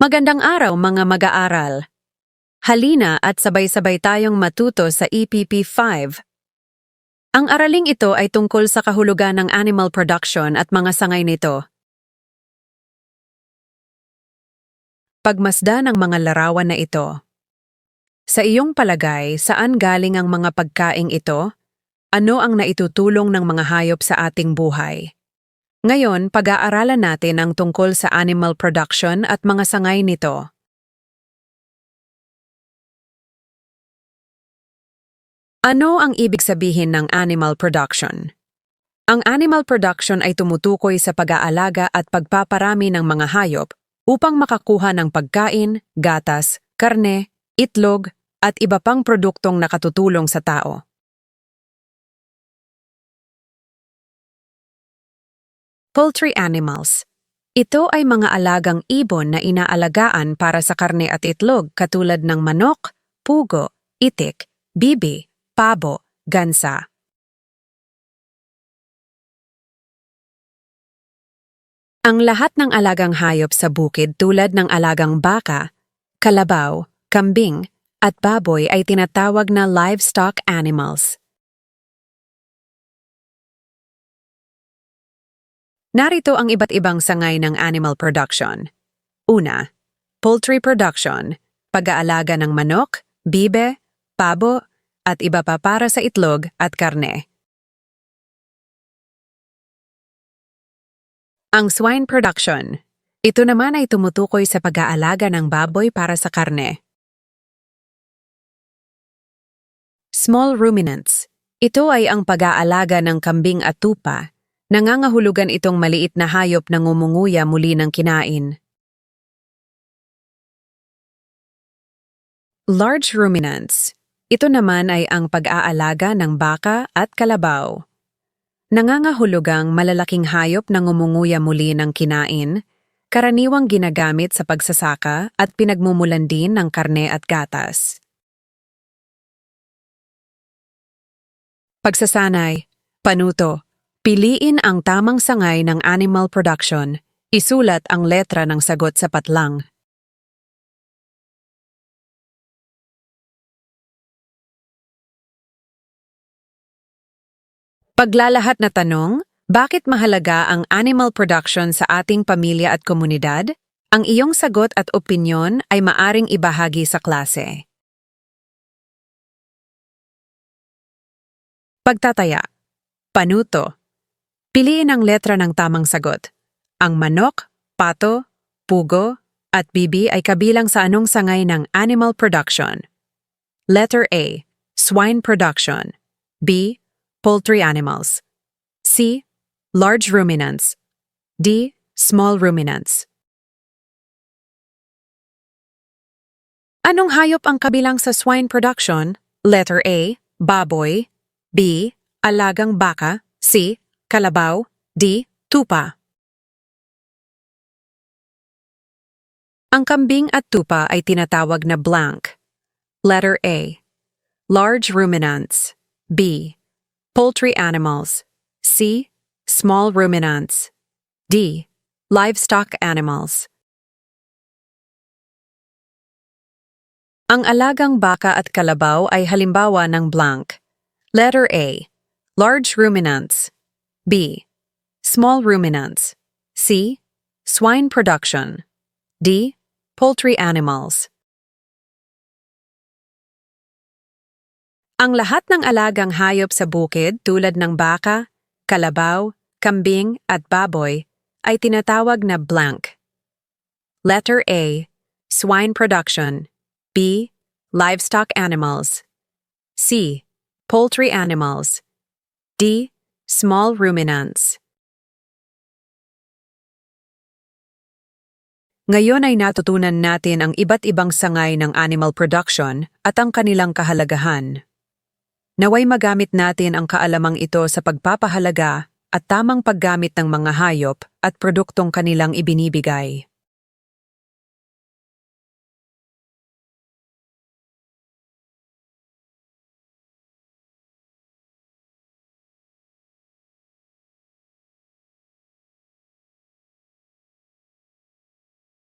Magandang araw mga mag-aaral. Halina at sabay-sabay tayong matuto sa EPP 5. Ang araling ito ay tungkol sa kahulugan ng animal production at mga sangay nito. Pagmasdan ang mga larawan na ito. Sa iyong palagay, saan galing ang mga pagkaing ito? Ano ang naitutulong ng mga hayop sa ating buhay? Ngayon, pag-aaralan natin ang tungkol sa animal production at mga sangay nito. Ano ang ibig sabihin ng animal production? Ang animal production ay tumutukoy sa pag-aalaga at pagpaparami ng mga hayop upang makakuha ng pagkain, gatas, karne, itlog, at iba pang produktong nakatutulong sa tao. Poultry animals. Ito ay mga alagang ibon na inaalagaan para sa karne at itlog katulad ng manok, pugo, itik, bibi, pabo, gansa. Ang lahat ng alagang hayop sa bukid tulad ng alagang baka, kalabaw, kambing, at baboy ay tinatawag na livestock animals. Narito ang iba't ibang sangay ng animal production. Una, poultry production, pag-aalaga ng manok, bibe, pabo, at iba pa para sa itlog at karne. Ang swine production. Ito naman ay tumutukoy sa pag-aalaga ng baboy para sa karne. Small ruminants. Ito ay ang pag-aalaga ng kambing at tupa. Nangangahulugan itong maliit na hayop na ngumunguya muli ng kinain. Large ruminants. Ito naman ay ang pag-aalaga ng baka at kalabaw. Nangangahulugang malalaking hayop na ngumunguya muli ng kinain, karaniwang ginagamit sa pagsasaka at pinagmumulan din ng karne at gatas. Pagsasanay, panuto, piliin ang tamang sangay ng animal production, isulat ang letra ng sagot sa patlang. Paglalahat na tanong, bakit mahalaga ang animal production sa ating pamilya at komunidad? Ang iyong sagot at opinyon ay maaring ibahagi sa klase. Pagtataya. Panuto. Piliin ang letra ng tamang sagot. Ang manok, pato, pugo, at bibi ay kabilang sa anong sangay ng animal production. Letter A. Swine production. B. Poultry animals. C. Large ruminants. D. Small ruminants. Anong hayop ang kabilang sa swine production? Letter A. Baboy. B. Alagang baka. C. Kalabaw. D. Tupa. Ang kambing at tupa ay tinatawag na blank. Letter A. Large ruminants. B. Poultry animals. C. Small ruminants. D. Livestock animals. Ang alagang baka at kalabaw ay halimbawa ng blank. Letter A. Large ruminants. B. Small ruminants. C. Swine production. D. Poultry animals. Ang lahat ng alagang hayop sa bukid tulad ng baka, kalabaw, kambing at baboy ay tinatawag na blank. Letter A. Swine production. B. Livestock animals. C. Poultry animals. D. Small ruminants. Ngayon ay natutunan natin ang iba't ibang sangay ng animal production at ang kanilang kahalagahan. Naway magamit natin ang kaalamang ito sa pagpapahalaga at tamang paggamit ng mga hayop at produktong kanilang ibinibigay.